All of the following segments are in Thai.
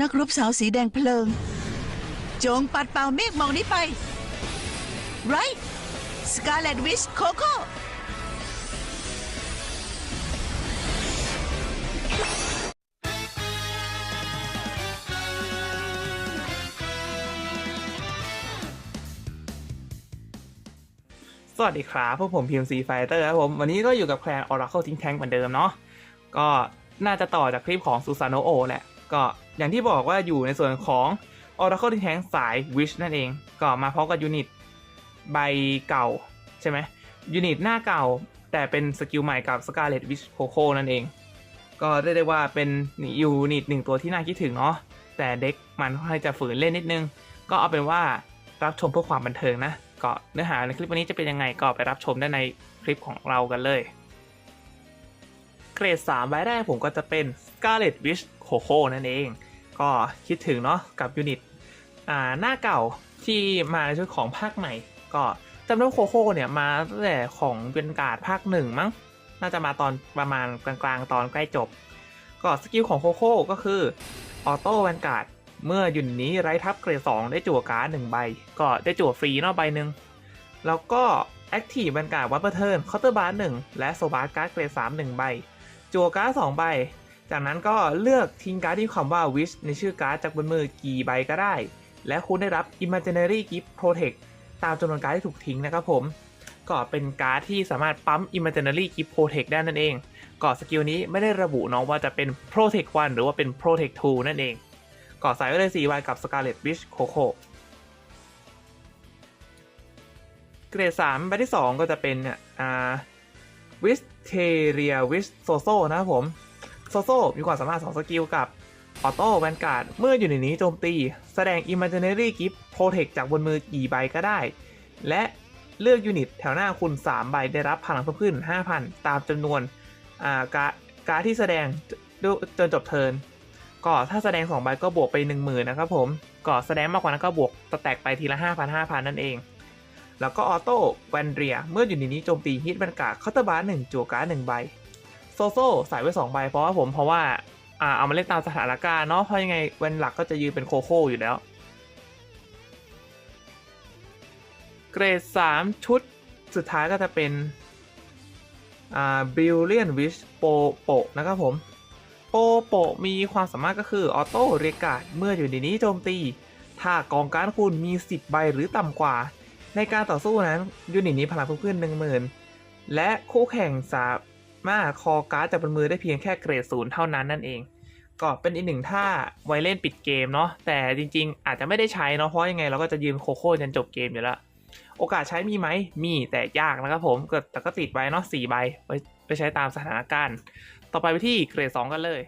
นักรบสาวสีแดงเพลิง จงปัดเป่าเมฆหมอกนี้ไปไรสกาเลตวิชโคโค่สวัสดีครับ พวกผม PMC Fighter ครับผม วันนี้ก็อยู่กับแคลน Oracle Think Tank เหมือนเดิมเนาะ ก็น่าจะต่อจากคลิปของ Susano O แหละ ก็อย่างที่บอกว่าอยู่ในส่วนของ Oracle Think Tank สาย Wish นั่นเอง ก็มาพร้อมกับยูนิตใบเก่า ใช่ไหมยูนิตหน้าเก่า แต่เป็นสกิลใหม่กับ Scarlet Wish Coco นั่นเอง ก็เรียกได้ว่าเป็นยูนิตหนึ่งตัวที่น่าคิดถึงเนาะแต่เด็กมันค่อนข้างจะฝืนเล่นนิดนึง ก็เอาเป็นว่ารับชมเพื่อความบันเทิงนะก็เนื้อหาในคลิปวันนี้จะเป็นยังไงก็ไปรับชมได้ในคลิปของเรากันเลย เกรด 3 ใบแรกผมก็จะเป็น Scarlet Witch Coco นั่นเอง ก็คิดถึงเนาะกับยูนิตอ่าหน้าเก่าที่มาในชุดของภาคใหม่ ก็จำได้โคโค่เนี่ยมาตั้งแต่ของเป็นการ์ดภาคหนึ่งมั้ง น่าจะมาตอนประมาณกลางๆ ตอนใกล้จบ ก็สกิลของโคโค่ก็คือออโต้แวนการ์ดเมื่อยูนิตนี้ไร้ทับเกรด2ได้จั่วการ์ดหนึ่งใบ ก็ได้จั่วฟรีนอกใบหนึ่งแล้วก็แอคทีฟบรรการ์ดวัตเปอร์เทิร์นเคาน์เตอร์บาร์หนึ่งและโซบาร์การ์ดเกรด3 1ใบจั่วการ์ด2ใบ จากนั้นก็เลือกทิ้งการ์ดที่คำว่า wish ในชื่อการ์ดจากบนมือกี่ใบก็ได้ และคุณได้รับ imaginary gift protect ตามจำนวนการ์ดที่ถูกทิ้งนะครับผม ก็เป็นการ์ดที่สามารถปั๊ม imaginary gift protect ได้นั่นเอง ก็สกิลนี้ไม่ได้ระบุเนาะว่าจะเป็น protect 1หรือว่าเป็น protect 2นั่นเองก่อใส่ไว้เลย4ใบกับ Scarlet Witch Coco เกรด3ใบที่ 2 ก็จะเป็นอ่า Wisteria Wish Soso นะครับผม Soso มีความสามารถ 2 สกิลกับออโต้แวนการ์ดเมื่ออยู่ในนี้โจมตี แสดง Imaginary Gift Protect จากบนมือกี่ใบก็ได้ และเลือกยูนิตแถวหน้าคุณ 3 ใบได้รับพลังเพิ่มขึ้น 5,000 ตามจำนวนการ์การที่แสดงจนจบเทิร์นก็ถ้าแสดง 2 ใบก็บวกไป 1 0,000นะครับผม ก็แสดงมากกว่านั้นก็บวกสแตกไปทีละ 5,000 5,000 นั่นเอง แล้วก็ออโต้แวนเรียเมื่ออยู่ในนี้โจมตีฮิตบรรกาเคาน์เตอร์บาร์หนึ่งจั่วการ์ดหนึ่งใบ โซโซใส่ไว้2ใบเพราะว่าผมเพราะว่าอ่าเอามาเล่นตามสถานการณ์เนาะเพราะยังไงแวนหลักก็จะยืนเป็นโคโค่อยู่แล้ว เกรด 3 ชุดสุดท้ายก็จะเป็นอ่าบิลเลียนวิชโปโปนะครับผมโปโปมีความสามารถก็คือออโต้เรียกาดเมื่ออยู่ในนี้โจมตี ถ้ากองการคุณมี 10 ใบหรือต่ำกว่า ในการต่อสู้นั้นยูนิตนี้พลังเพิ่มขึ้น 10,000 และคู่แข่งสา มาคอการ์ดจากบนมือได้เพียงแค่เกรดศูนย์เท่านั้นนั่นเอง ก็เป็นอีกหนึ่งท่าไว้เล่นปิดเกมเนาะแต่จริง ๆ อาจจะไม่ได้ใช้เนาะเพราะยังไงเราก็จะยืนโคโค่จนจบเกมอยู่แล้ว โอกาสใช้มีไหมมีแต่ยากนะครับผมแต่ก็ติดไว้เนาะสี่ใบไว้ไปใช้ตามสถานการณ์ ต่อไปไปที่เกรด 2 กันเลย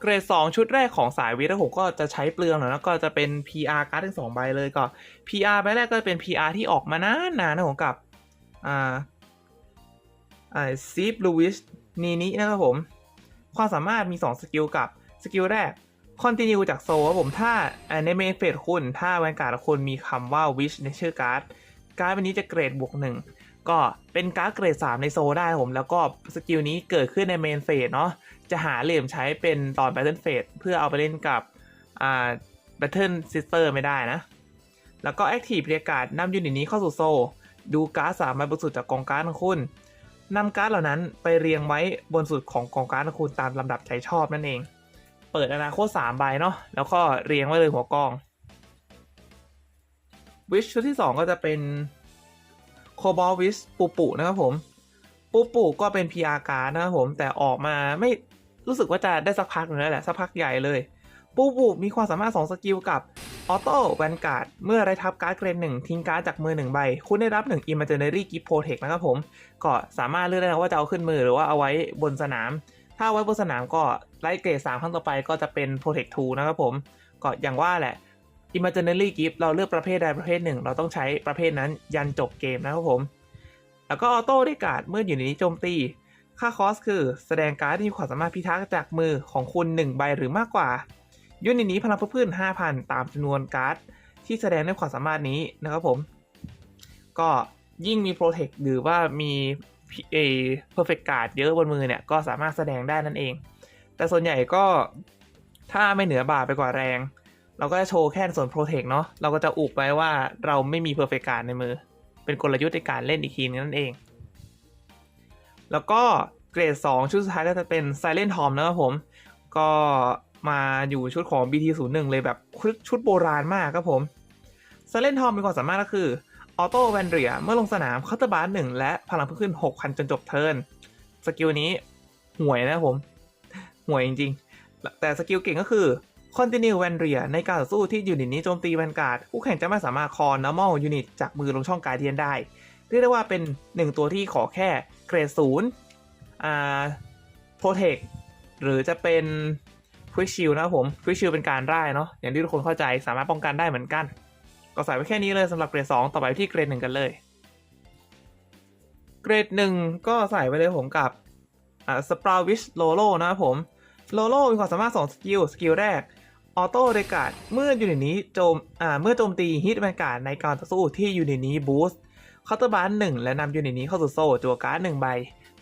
เกรด 2 ชุดแรกของสายวิทย์ผมก็จะใช้เปลืองหน่อยนะก็จะเป็น PR การ์ดทั้งสองใบเลยก็ PR ใบแรกก็เป็น PR ที่ออกมานานๆนะผมกับอ่า อ่าซีฟลูวิชนีนี้นะครับผม ความสามารถมี 2 สกิลกับ สกิลแรก Continue จากโซครับผมถ้าในเมนเฟสคุณ ถ้าแวนการ์ดคุณมีคำว่า wish ในชื่อการ์ด การ์ดวันนี้จะเกรดบวกหนึ่งก็เป็นการ์ดเกรด 3 ในโซได้ผม แล้วก็สกิลนี้เกิดขึ้นในเมนเฟสเนาะจะหาเหลี่ยมใช้เป็นตอน Battle Phase เพื่อเอาไปเล่นกับอ่า Battle Sister ไม่ได้นะ แล้วก็ Active เรียกการ์ดนำยูนิตนี้เข้าสู่โซ ดูการ์ดสามใบบนสุดจากกองการ์ดของคุณ นำการ์ดเหล่านั้นไปเรียงไว้บนสุดของกองการ์ดคุณตามลำดับใจชอบนั่นเอง เปิดอนาคต3ใบเนาะแล้วก็เรียงไว้เลยหัวกองวิชชุดที่ 2 ก็จะเป็นโคบอลวิชปูปูนะครับผมปูปูก็เป็น PR การ์ดนะครับผมแต่ออกมาไม่รู้สึกว่าจะได้สักพักหนึงแล้วแหละ สักพักใหญ่เลยปูปูมีความสามารถ 2 สกิลกับ ออโต้แวนการ์ดเมื่อได้ทับการ์ดเกรนหนึ่งทิ้งการ์ดจากมือ1ใบ คุณได้รับ1 Imaginary Gift Protect นะครับผม ก็สามารถเลือกได้นะว่าจะเอาขึ้นมือหรือว่าเอาไว้บนสนาม ถ้าเอาไว้บนสนามก็ไล่เกรด3ครั้งต่อไปก็จะเป็น Protect 2นะครับผม ก็อย่างว่าแหละ Imaginary Gift เราเลือกประเภทใดประเภทหนึ่ง เราต้องใช้ประเภทนั้นยันจบเกมนะครับผม แล้วก็ออโต้ได้การ์ดเมื่ออยู่ในนี้โจมตี ค่าคอสคือแสดงการ์ดที่มีความสามารถพิทักษ์จากมือของคุณ 1 ใบหรือมากกว่า ยูนิตนี้พลังเพิ่มขึ้น 5,000 ตามจำนวนการ์ดที่แสดงด้วยความสามารถนี้นะครับผม ก็ยิ่งมี Protect หรือว่ามีเอ perfect card เยอะบนมือเนี่ย ก็สามารถแสดงได้นั่นเอง แต่ส่วนใหญ่ก็ถ้าไม่เหนือบ่าไปกว่าแรง เราก็จะโชว์แค่ส่วนโปรเทคเนาะเราก็จะอุบไว้ว่าเราไม่มีเพอร์เฟกการในมือ เป็นกลยุทธ์ในการเล่นอีกทีนึงนั่นเอง แล้วก็เกรด 2 ชุดสุดท้ายก็จะเป็น Silent Tom นะครับผม ก็ มาอยู่ชุดของ BT01 เลยแบบชุดโบราณมากครับผม Silent Tom มีความสามารถก็คือออโต้แวนเรียเมื่อลงสนามเคาน์เตอร์บาร์หนึ่งและพลังเพิ่มขึ้น 6,000 จนจบเทิร์นสกิลนี้ห่วยนะผมห่วยจริงๆ แต่สกิลเก่งก็คือ Continue แวนเรียในการต่อสู้ที่ยูนิตนี้โจมตีแวนการ์ดคู่แข่งจะไม่สามารถคอ normal unit จากมือลงช่องการเดียนได้ เรียกได้ว่าเป็นหนึ่งตัวที่ขอแค่เกรดศูนย์อ่าโปรเทคหรือจะเป็น Quick Shield นะครับผม Quick Shield เป็นการไล่เนาะอย่างที่ทุกคนเข้าใจสามารถป้องกันได้เหมือนกัน ก็ใส่ไว้แค่นี้เลยสำหรับเกรด 2 ต่อไปที่เกรด 1 กันเลย เกรด 1 ก็ใส่ไปเลยผมกับอ่าสปราวิชโลโลนะครับผมโลโลมีความสามารถ2สกิลสกิลแรกออโต้เรกาดเมื่อยูนิตนี้โจมอ่าเมื่อโจมตีฮิตแวนการ์ดในการต่อสู้ที่ยูนิตนี้บูสต์เคาน์เตอร์บาร์หนึ่งและนำยูนิตนี้เข้าสู่โซ่จัวการ์ดหนึ่งใบ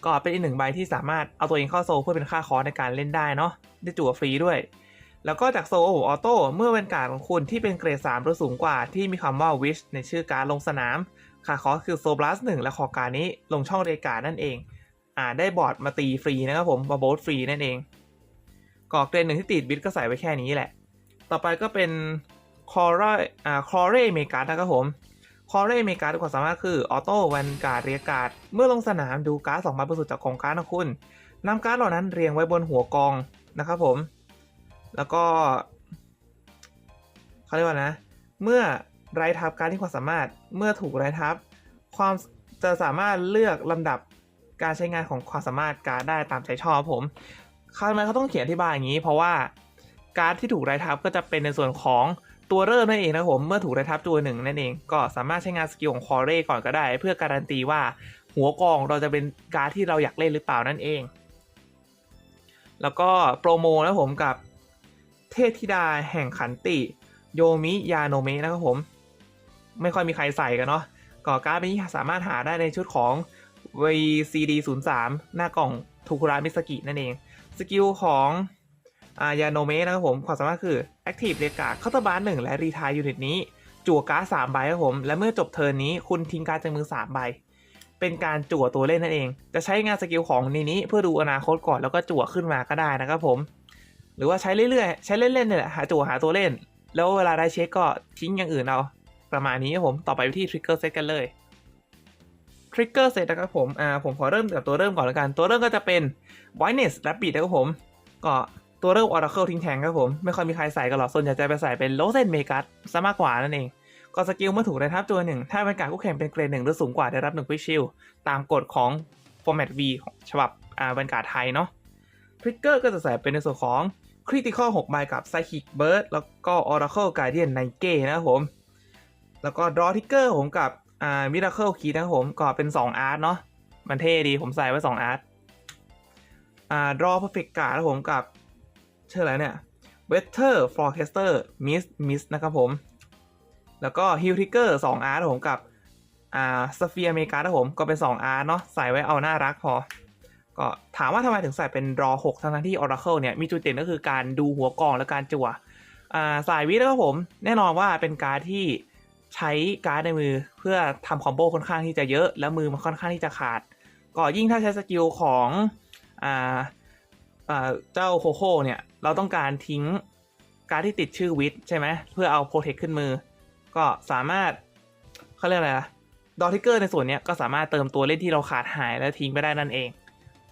ก็เป็นอีกหนึ่งใบที่สามารถเอาตัวเองเข้าโซเพื่อเป็นค่าคอในการเล่นได้เนาะได้จั่วฟรีด้วย แล้วก็จากโซโอออโต้เมื่อเป็นการของคุณที่เป็นเกรด3หรือสูงกว่าที่มีคำว่า wish ในชื่อการลงสนาม ค่าคอคือโซบลัสหนึ่งและขอการนี้ลงช่องเรกานั่นเองอ่าได้บอร์ดมาตีฟรีนะครับผมมาโบสฟรีนั่นเองก็เกรดหนึ่งที่ติดบิทก็ใส่ไว้แค่นี้แหละ ต่อไปก็เป็นคอร์เรอ่าคอร์เรเมกานะครับผม อร์เรเมกาความสามารถคือออโต้วันการ์ดเรียกาดเมื่อลงสนามดูการ์ดสองใบบนสุดจากกองการ์ดของคุณนำการ์ดเหล่านั้นเรียงไว้บนหัวกองนะครับผม แล้วก็เขาเรียกว่านะ เมื่อไรทับการดที่ความสามารถเมื่อถูกไรทับ ความจะสามารถเลือกลำดับการใช้งานของความสามารถการดได้ตามใจชอบครับผมทำไมเขาต้องเขียนอธิบายอย่างนี้ เพราะว่าการดที่ถูกไรทับก็จะเป็นในส่วนของ ตัวเริ่มนั่นเองนะครับผมเมื่อถูกไรทับตัวหนึ่งนั่นเอง ก็สามารถใช้งานสกิลของคอเร่ก่อนก็ได้ เพื่อการันตีว่าหัวกองเราจะเป็นการ์ดที่เราอยากเล่นหรือเปล่านั่นเอง แล้วก็โปรโมนะครับผมกับเทพธิดาแห่งขันติ โยมิยาโนเมะนะครับผม ไม่ค่อยมีใครใส่กันเนาะก่อการ์ดนี้สามารถหาได้ในชุดของ VCD 0 3หน้ากล่องทูคุระมิสกินั่นเอง สกิลของ อายาโนเมะนะครับผมความสามารถคือ Active เรียการ์ดเคาน์เตอร์บาร์หนึ่งและรีทายยูนิตนี้ จั่วการ์ดสามใบครับผม และเมื่อจบเทิร์นนี้คุณทิ้งการ์ดจากมือสามใบ เป็นการจั่วตัวเล่นนั่นเอง จะใช้งานสกิลของนี้นี้เพื่อดูอนาคตก่อนแล้วก็จั่วขึ้นมาก็ได้นะครับผม หรือว่าใช้เรื่อยๆ ใช้เล่นๆเนี่ยแหละหาจั่วหาตัวเล่น แล้วเวลาได้เช็คก็ทิ้งอย่างอื่นเอาประมาณนี้ครับผมต่อไปที่ Trigger Set กันเลย Trigger Set นะครับผมอ่าผมขอเริ่มจากตัวเริ่มก่อนแล้วกัน ตัวเริ่มก็จะเป็น Whiteness Rapid นะครับผมก็ ตัวเริ่ม Oracle ทิ้งแทงครับผม ไม่ค่อยมีใครใส่กันหรอกส่วนใหญ่จะไปใส่เป็น r o s e n m e g a ซะมากกว่านั่นเองก็สกิลเมื่อถูกได้ทับตัวหนึ่ง ถ้าเป็นการคู่แข่งเป็นเกรดหนึ่งหรือสูงกว่าได้รับหนึ่ง Quick Shield ตามกฎของ Format V ฉบับอ่าบรรกาศไทยเนาะ Trigger ก็จะใส่เป็นในส่วนของ Critical 6ใบกับ Psychic Burst แล้วก็ Oracle Guardian n i g e นะครับผม แล้วก็ Draw Trigger ผมกับอ่า Miracle Key นะครับผมก็เป็น 2 อาร์ตเนาะมันเท่ดีผมใส่ไว้ 2 อาร์ตอ่า Draw Perfect Card นะครับผมกับ ชื่ออะไรเนี่ย Weather Forecaster Miss Miss นะครับผม แล้วก็ Heal Trigger 2อาร์ตผมกับอ่า Sphere Mega นะครับผมก็เป็น2อาร์เนาะใส่ไว้เอาน่ารักพอ ก็ถามว่าทำไมถึงใส่เป็น draw 6ทั้งที่ Oracle เนี่ย มีจุดเด่นก็คือการดูหัวกองและการจั่วอ่าสายวิทย์นะครับผม แน่นอนว่าเป็นการที่ใช้การ์ดในมือเพื่อทำคอมโบค่อนข้างที่จะเยอะ แล้วมือมันค่อนข้างที่จะขาด ก็ยิ่งถ้าใช้สกิลของอ่า เจ้าโคโค่เนี่ย เราต้องการทิ้งการที่ติดชื่อวิทใช่ไหมเพื่อเอาโปรเทคขึ้นมือ ก็สามารถเขาเรียกอะไรอะดอทิกเกอร์ในส่วนเนี้ยก็สามารถเติมตัวเล่นที่เราขาดหายแล้วทิ้งไปได้นั่นเอง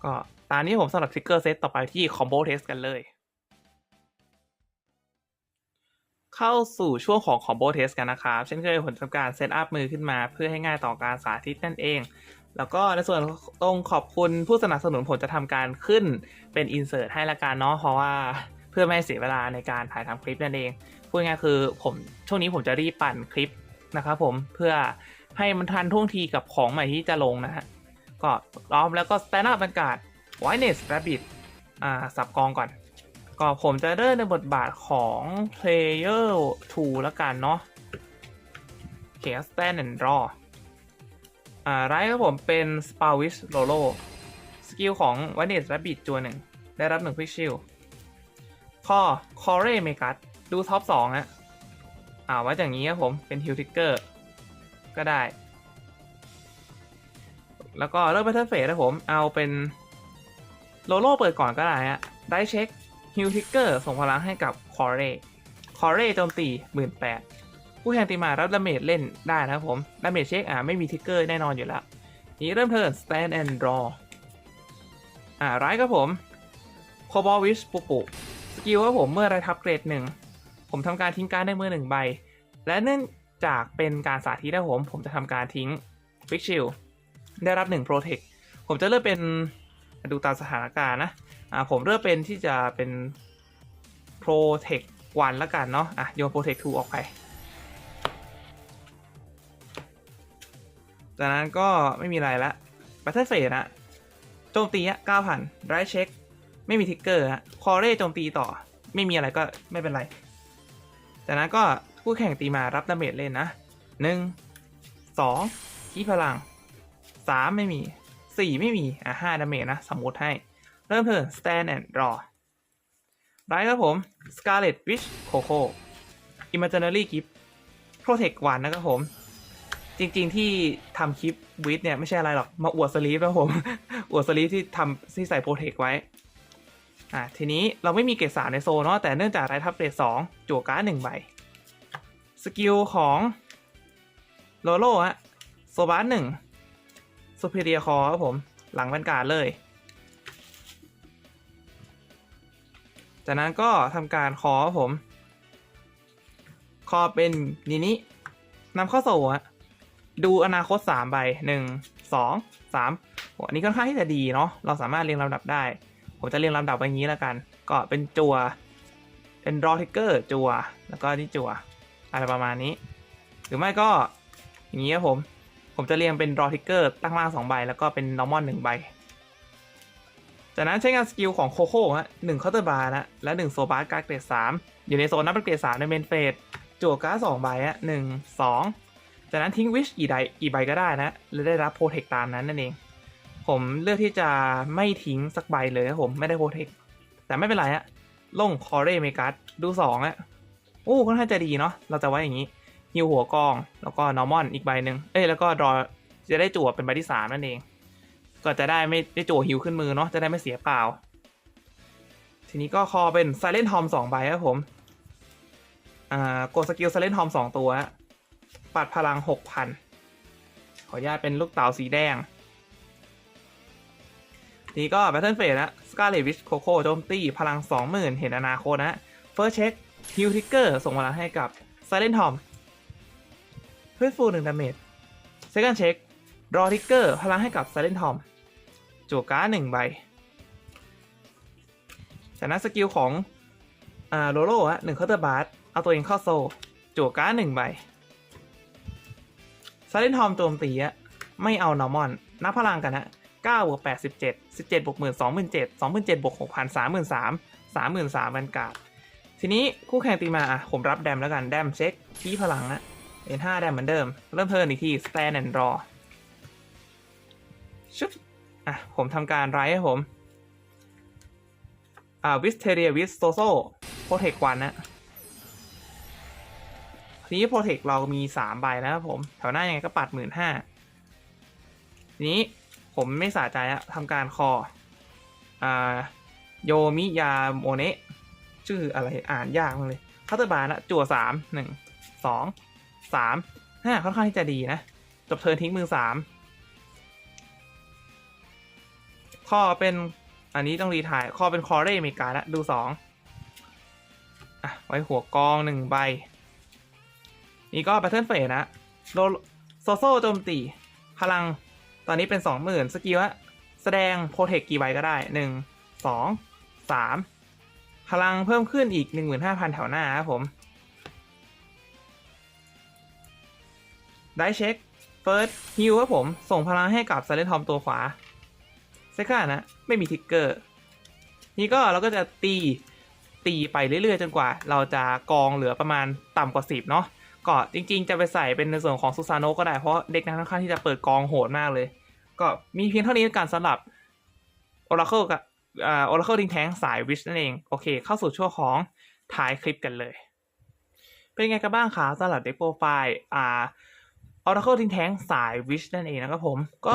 ก็ตามนี้ผมสำหรับทิกเกอร์เซตต่อไปที่คอมโบเทสกันเลย เข้าสู่ช่วงของคอมโบเทสกันนะครับ เช่นเคยผมทำการเซตอัพมือขึ้นมาเพื่อให้ง่ายต่อการสาธิตนั่นเอง แล้วก็ในส่วนตรงขอบคุณผู้สนับสนุนผมจะทำการขึ้นเป็นอินเสิร์ตให้ละกันเนาะเพราะว่าเพื่อไม่ให้เสียเวลาในการถ่ายทำคลิปนั่นเองพูดง่ายคือผมช่วงนี้ผมจะรีบปั่นคลิปนะครับผมเพื่อให้มันทันท่วงทีกับของใหม่ที่จะลงนะฮะก็ล้อมแล้วก็ stand up บรรยากาศ Whiteness Rabbit อ่าสับกองก่อน ก็ผมจะเริ่มในบทบาทของ Player 2 แล้วกันเนาะโอเค stand and draw อ่าไรครับผมเป็น s p a w i s h Lolo สกิลของ Whiteness Rabbit ตัวหนึ่งได้รับหนึ่ง Quick Shield ข้อคอเรเมกัสดูท็อปสองนะอ่าไว้อย่างนี้ครับผมเป็นฮิลทิกเกอร์ก็ได้ แล้วก็เริ่ม Battle Phase นะผมเอาเป็นโลโลเปิดก่อนก็ได้ฮะได้เช็คฮิลทิกเกอร์ส่งพลังให้กับคอเรคอเรโจมตี18,000ผู้แข่งตีมารับดาเมจเล่นได้นะครับผมดาเมจเช็คอ่าไม่มีทิกเกอร์แน่นอนอยู่แล้ว นี้เริ่มเทิร์น stand and draw อ่าร้ายครับผมโคบอลวิชปุปุสกิลครับผมเมื่อไรทับเกรดหนึ่งผมทำการทิ้งการดในมือหนึ่งใบ และเนื่องจากเป็นการสาธิตนะผม ผมจะทำการทิ้งฟิกชิลได้รับ1 Protect ผมจะเลือกเป็นดูตามสถานการณ์นะอ่าผมเลือกเป็นที่จะเป็น Protect 1ล้วกันเนาะอะโยน Protect 2 ออกไป จากนั้นก็ไม่มีอะไรละ Battle Phase นะโจมตีอะ9,000ไรเช็ค ไม่มีทิกเกอร์ฮะคอเร่โจมตีต่อ ไม่มีอะไรก็ไม่เป็นไร จากนั้นก็คู่แข่งตีมารับดาเมจเล่นนะหนึ่งสองขี้พลังสามไม่มีสี่ไม่มีอะห้าดาเมจนะ สมมติให้ เริ่มเทิร์น stand and draw ไรครับผม scarlet witch coco imaginary gift protect วันนะครับผม จริง ๆ ที่ทำคลิปวิดเนี่ยไม่ใช่อะไรหรอก มาอวดสลีฟนะผม อวดสลีฟที่ทำที่ใส่โปรเทคไว้ อะทีนี้เราไม่มีเกรดสามในโซเนาะแต่เนื่องจากไรทับเกรดสองจั่วการ์ดหนึ่งใบ สกิลของโลโล่ฮะโซบาร์หนึ่งซูเปอร์เดียคอครับผม หลังบรรการเลย จากนั้นก็ทำการคอครับผม คอเป็นนินินำเข้าโซ่ฮะ ดูอนาคตสามใบหนึ่งสองสามโหอันนี้ค่อนข้างที่จะดีเนาะเราสามารถเรียงลำดับได้ ผมจะเรียงลำดับไว้งี้แล้วกัน ก็เป็นจัวเป็นรอทิกเกอร์จัวแล้วก็นี่จัวอะไรประมาณนี้ หรือไม่ก็อย่างนี้ครับผม ผมจะเรียงเป็นรอทิกเกอร์ตั้งล่างสองใบ แล้วก็เป็นนอร์มอนหนึ่งใบ จากนั้นใช้งานสกิลของโคโค่ฮะหนึ่งเคาน์เตอร์บาร์นะและหนึ่งโซบาร์การ์ดเกรดสามอยู่ในโซนนับเป็นเกรดสามในเมนเฟสจั่วการ์ดสองใบฮะหนึ่งสอง จากนั้นทิ้งวิชกี่ใบกี่ใบก็ได้นะ และได้รับโปรเทคตามนั้นนั่นเอง ผมเลือกที่จะไม่ทิ้งสักใบเลยครับผมไม่ได้โปรเทคแต่ไม่เป็นไรฮะล่งคอเรเมกัสดูสองอะโอ้ค่อนข้างจะดีเนาะเราจะไว้อย่างนี้ฮิวหัวกอง แล้วก็นอร์มอนอีกใบหนึ่งเอ้ยแล้วก็รอจะได้จั่วเป็นใบที่สามนั่นเอง ก็จะได้ไม่ได้จั่วฮิวขึ้นมือเนาะจะได้ไม่เสียเปล่า ทีนี้ก็คอเป็น Silent Tom สองใบครับผมอ่ากดสกิล Silent Tom สองตัวฮะ ปัดพลังหกพันขออนุญาตเป็นลูกเต๋าสีแดงทีนี้ก็ Battle Phase นะ Scarlet Witch Coco โจมตีพลัง 20,000 เห็นอนาคตนะ First Check Heal Trigger ส่งพลังให้กับ Silent Tom เพื่อฟูลหนึ่งดาเมจ Second Check Draw Trigger พลังให้กับ Silent Tom จั่วการ์ดหนึ่งใบจากนั้นสกิลของอ่าโลโล่ฮะหนึ่งเคาน์เตอร์บาร์เอาตัวเองเข้าโซจั่วการ์ดหนึ่งใบ Silent Tom โจมตีอะไม่เอานอร์มอน นับพลังกันฮะ9บวก8 17 17บวกหมื่นสองหมื่นเจ็ดสองหมื่นเจ็ดบวกหกพันสามหมื่นสามสามหมื่นสามบรรกาศทีนี้คู่แข่งตีมาอะผมรับแดมแล้วกันแดมเช็คที่พลังอะเป็นห้าแดมเหมือนเดิม เริ่มเทิร์นอีกที stand and draw ชุบอะผมทำการไรให้ผม อ่าวิสเทเรียวิสโซโซโปรเทควันนะ ทีนี้โปรเทคเรามีสามใบนะครับผม แถวหน้ายังไงก็ปัดหมื่นห้าทีนี้ผมไม่สะใจอะทำการคออ่าโยมิยาโมเนะชื่ออะไรอ่านยากมากเลยคาเตอร์บาร์นะจั่วสามหนึ่งสองสามห้าค่อนข้างที่จะดีนะ จบเทิร์นทิ้งมือสามข้อเป็นอันนี้ต้องรีทายข้อเป็นคอเรเมกาละดูสองอะไว้หัวกองหนึ่งใบ นี่ก็แพทเทิร์นเฟสนะโลโซโซโจมตี พลังตอนนี้เป็นสองหมื่นสกิลอะแสดงโปรเทคกี่ใบก็ได้หนึ่งสองสามพลังเพิ่มขึ้นอีกหนึ่งหมื่นห้าพันแถวหน้าครับผม ได้เช็คเฟิร์สฮิวครับผม ส่งพลังให้กับไซเลนทอมตัวขวาเซคันนะ ไม่มีทิกเกอร์ นี่ก็เราก็จะตีตีไปเรื่อยๆ จนกว่า เราจะกองเหลือประมาณต่ำกว่า10เนาะ ก็จริง ๆ จะไปใส่เป็นในส่วนของซูซานโนก็ได้เพราะเด็กนั้นค่อนข้างที่จะเปิดกองโหดมากเลย ก็มีเพียงเท่านี้การสำหรับ Oracle กับอ่า Oracle ทิ้งแทงสาย Wish นั่นเอง โอเค เข้าสู่ช่วงของท้ายคลิปกันเลย เป็นไงกันบ้างคะสำหรับเด็กโปรไฟล์อ่า Oracle ทิ้งแทงสาย Wish นั่นเองนะครับผมก็